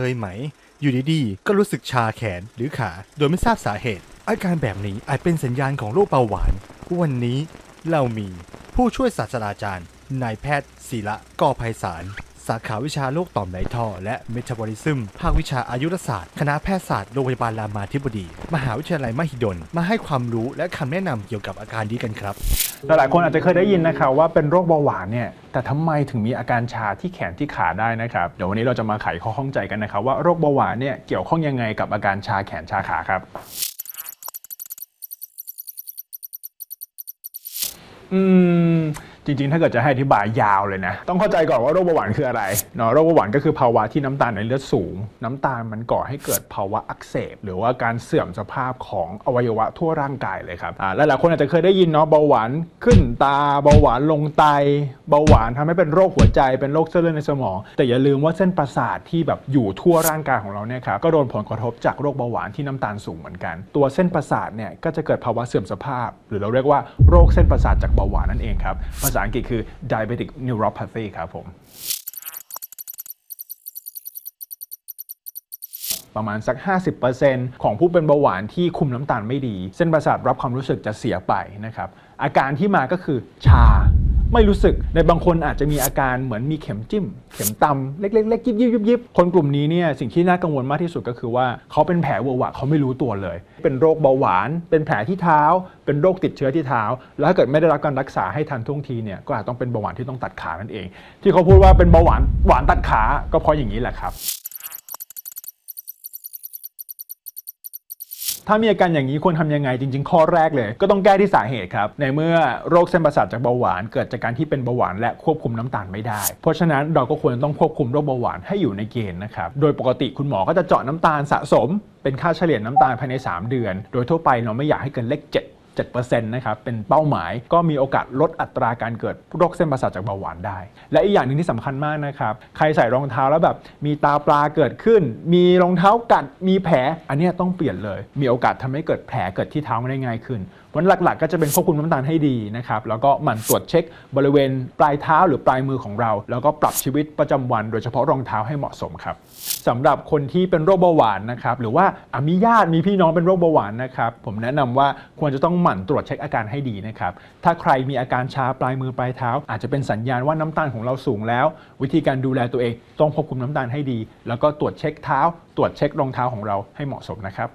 เคยไหม อยู่ดีๆ ก็รู้สึกชาแขนหรือขา โดยไม่ทราบสาเหตุ อาการแบบนี้อาจเป็นสัญญาณของโรคเบาหวาน วันนี้เรามีผู้ช่วยศาสตราจารย์นายแพทย์ศิระกอภัยสาร สาขาวิชาโรคต่อมไรท่อ และเมตาบอลิซึม ภาควิชาอายุรศาสตร์ คณะแพทยศาสตร์โรงพยาบาลรามาธิบดี มหาวิทยาลัยมหิดล มาให้ความรู้และคำแนะนำเกี่ยวกับอาการนี้กันครับ หลายๆคนอาจจะเคยได้ยินนะครับว่าเป็นโรคเบาหวานเนี่ย แต่ทำไมถึงมีอาการชาที่แขนที่ขาได้นะครับ เดี๋ยววันนี้เราจะมาไขข้อข้องใจกันนะครับว่าโรคเบาหวานเนี่ยเกี่ยวข้องยังไงกับอาการชาแขนชาขาครับอืม จริงๆ ถ้าเกิดจะให้อธิบายยาวเลยนะ ต้องเข้าใจก่อนว่าโรคเบาหวานคืออะไรเนาะโรคเบาหวานก็คือภาวะที่น้ำตาลในเลือดสูง น้ำตาลมันก่อให้เกิดภาวะอักเสบ หรือว่าการเสื่อมสภาพของอวัยวะทั่วร่างกายเลยครับอ่าหลายๆคนอาจจะเคยได้ยินเนาะเบาหวานขึ้นตาเบาหวานลงไตเบาหวานทำให้เป็นโรคหัวใจเป็นโรคเส้นเลือดในสมอง แต่อย่าลืมว่าเส้นประสาทที่แบบอยู่ทั่วร่างกายของเราเนี่ยครับก็โดนผลกระทบจากโรคเบาหวานที่น้ำตาลสูงเหมือนกัน ตัวเส้นประสาทเนี่ยก็จะเกิดภาวะเสื่อมสภาพ หรือเราเรียกว่าโรคเส้นประสาทจากเบาหวานนั่นเองครับภาษาอังกฤษคือ diabetic neuropathy ครับผมประมาณสัก 50%ของผู้เป็นเบาหวานที่คุมน้ำตาลไม่ดี เส้นประสาทรับความรู้สึกจะเสียไปนะครับ อาการที่มาก็คือชา ไม่รู้สึกในบางคนอาจจะมีอาการเหมือนมีเข็มจิ้ม เข็มตำเล็กๆๆยิบยิบยิบยิบคนกลุ่มนี้เนี่ยสิ่งที่น่ากังวลมากที่สุดก็คือว่าเขาเป็นแผลเวอะหวะเขาไม่รู้ตัวเลย เป็นโรคเบาหวาน เป็นแผลที่เท้า เป็นโรคติดเชื้อที่เท้า แล้วถ้าเกิดไม่ได้รับการรักษาให้ทันท่วงทีเนี่ยก็อาจต้องเป็นเบาหวานที่ต้องตัดขานั่นเอง ที่เขาพูดว่าเป็นเบาหวานหวานตัดขาก็เพราะอย่างนี้แหละครับ ถ้ามีอาการอย่างนี้ควรทำยังไงจริง ๆ ข้อแรกเลย ก็ต้องแก้ที่สาเหตุครับ ในเมื่อโรคเส้นประสาทจากเบาหวานเกิดจากการที่เป็นเบาหวานและควบคุมน้ำตาลไม่ได้ เพราะฉะนั้นเราก็ควรต้องควบคุมโรคเบาหวานให้อยู่ในเกณฑ์นะครับ โดยปกติคุณหมอก็จะเจาะน้ำตาลสะสม เป็นค่าเฉลี่ยน้ำตาลภายใน 3 เดือน โดยทั่วไปเราไม่อยากให้เกินเลข7 7%นะครับเป็นเป้าหมายก็มีโอกาสลดอัตราการเกิดโรคเส้นประสาทจากเบาหวานได้ และอีกอย่างหนึ่งที่สำคัญมากนะครับใครใส่รองเท้าแล้วแบบมีตาปลาเกิดขึ้น มีรองเท้ากัดมีแผลอันนี้ต้องเปลี่ยนเลย มีโอกาสทำให้เกิดแผลเกิดที่เท้าได้ง่ายขึ้นวันหลักๆ ก็จะเป็นควบคุมน้ำตาลให้ดีนะครับแล้วก็หมั่นตรวจเช็คบริเวณปลายเท้าหรือปลายมือของเรา แล้วก็ปรับชีวิตประจำวัน โดยเฉพาะรองเท้าให้เหมาะสมครับสำหรับคนที่เป็นโรคเบาหวานนะครับหรือว่าอมีญาติมีพี่น้องเป็นโรคเบาหวานนะครับผมแนะนำว่าควรจะต้องหมั่นตรวจเช็คอาการให้ดีนะครับถ้าใครมีอาการชาปลายมือปลายเท้า อาจจะเป็นสัญญาณว่าน้ำตาลของเราสูงแล้ว วิธีการดูแลตัวเองต้องควบคุมน้ำตาลให้ดี แล้วก็ตรวจเช็คเท้า ตรวจเช็ครองเท้าของเราให้เหมาะสมนะครับ